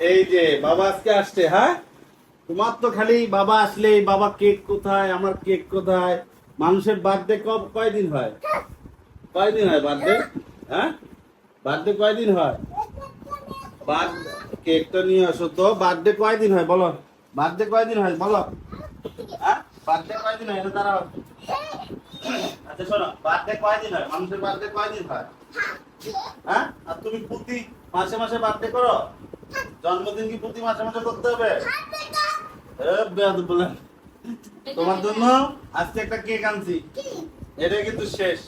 এই যে, বাবা আজকে আসছে হ্যাঁ? তোমার তো খালি বাবা আসলেই, বাবা কেক কোথায়, আমার কেক কোথায়? মানুষের বার্থডে কব, কয়দিন হয়? কয়দিন হয় বার্থডে হ্যাঁ? বার্থডে কয়দিন হয়? কেকটা নিয়ে আসো তো। বার্থডে কয়দিন হয়, বলো? বার্থডে কয়দিন হয়, বলো? হ্যাঁ? বার্থডে কয়দিন হয়, এটা দাঁড়াও। আচ্ছা শোনো বার্থডে কয়দিন হয়? মানুষের বার্থডে কয়দিন হয়? হ্যাঁ? আর তুমি প্রতি মাসে মাসে বার্থডে করো? জন্মদিন কি প্রতি মাসে মাসে করতে হবে? এ, বেয়াদব বলে। তোমার জন্য আজকে একটা কেক আনছি। এটা কিন্তু শেষ।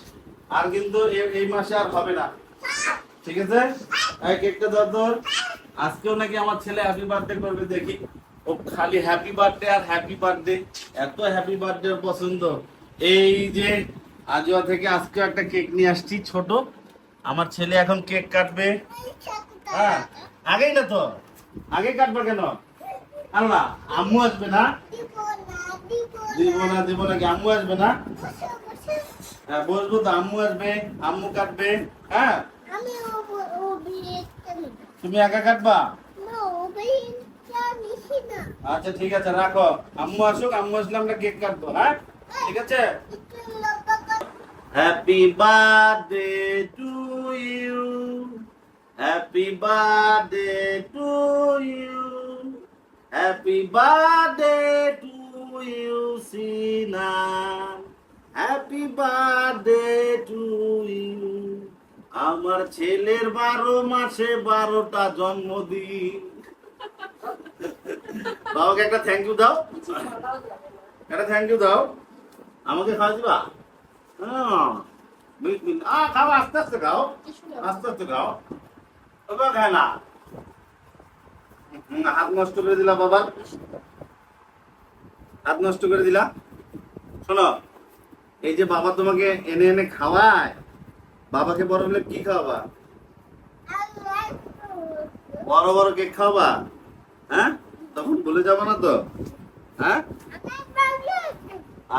আর কিন্তু এই মাসে আর হবে না। ঠিক আছে? এই কেকটা ধর ধর। আজকেও নাকি আমার ছেলে হ্যাপি বার্থডে করবে দেখি। ও খালি হ্যাপি বার্থডে আর হ্যাপি বার্থডে এত হ্যাপি বার্থডে পছন্দ। এই যে আজোয়া থেকে আজকে একটা কেক নিয়ে আসছি, ছোট। আমার ছেলে এখন কেক কাটবে। হ্যাঁ আগেই না তো? আগে কাটবে কেন? আল্লাহ, আম্মু আসবে না? দিব না দিব না কি আম্মু আসবে না? হ্যাঁ বসবো তো, আম্মু আসবে, আম্মু কাটবে। হ্যাঁ? তুমি একা কাটবা? আচ্ছা ঠিক আছে, রাখো। আম্মু আসুক, আম্মু আসলে আমরা কেক কাটবো হ্যাঁ? ঠিক আছে? Happy birthday to you happy birthday to you happy birthday to you Sina happy birthday to you আমার ছেলের বারো মাসে বারোটা জন্মদিন। বাবাকে একটা থ্যাংক ইউ দাও। একটা থ্যাংক ইউ দাও। আমাকে খাওয়া দিবা? হ্যাঁ। আ, খাও, আস্তে আস্তে খাও। আস্তে আস্তে খাও। ওটা খায় না। হাত নষ্ট করে দিলা বাবা। হাত নষ্ট করে দিলা। শোনো, এই যে বাবা তোমাকে এনে এনে খাওয়ায়, বাবাকে বড় হলে কি খাওয়াবা? বড় বড় কেক খাওয়াবা? হ্যাঁ? তখন ভুলে যাব না তো। হ্যাঁ?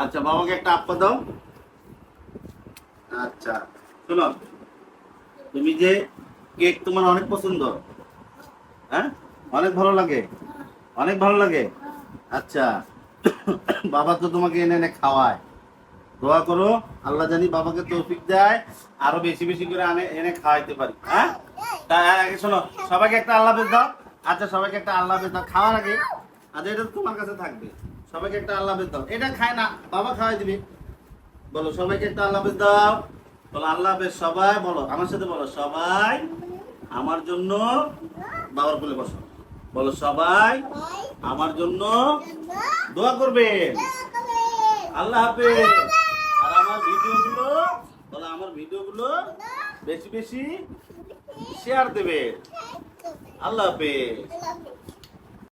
আচ্ছা বাবাকে একটা আপ্পা দাও। আচ্ছা শোনো, তুমি যে কেক তোমার অনেক পছন্দ হ্যাঁ? অনেক ভালো লাগে, অনেক ভালো লাগে। আচ্ছা বাবা তো তোমাকে এনে এনে খাওয়ায়। দোয়া করো, আল্লাহ জানি বাবাকে তৌফিক দেয়, আরও বেশি বেশি করে আনে, এনে খাওয়াইতে পারি হ্যাঁ? আগে শোনো, সবাইকে একটা আল্লাহ দাও। আচ্ছা সবাইকে একটা আল্লাহ দাও। খাওয়ার আগে আচ্ছা এটা তোমার কাছে থাকবে। সবাইকে একটা আল্লাহ দাও। এটা খায় না, বাবা খাওয়াই দিবে। বলো, সবাইকে একটা আল্লাহ দাও। বলো, আল্লাহ সবাই বলো, আমার সাথে বলো, সবাই আমার জন্য বাবার কোলে বসো। বলো, সবাই আমার জন্য দোয়া করবে। আল্লাহ হাফেজ। আর আমার ভিডিওগুলো, বলো, আমার ভিডিওগুলো বেশি বেশি শেয়ার দেবে। আল্লাহ হাফেজ।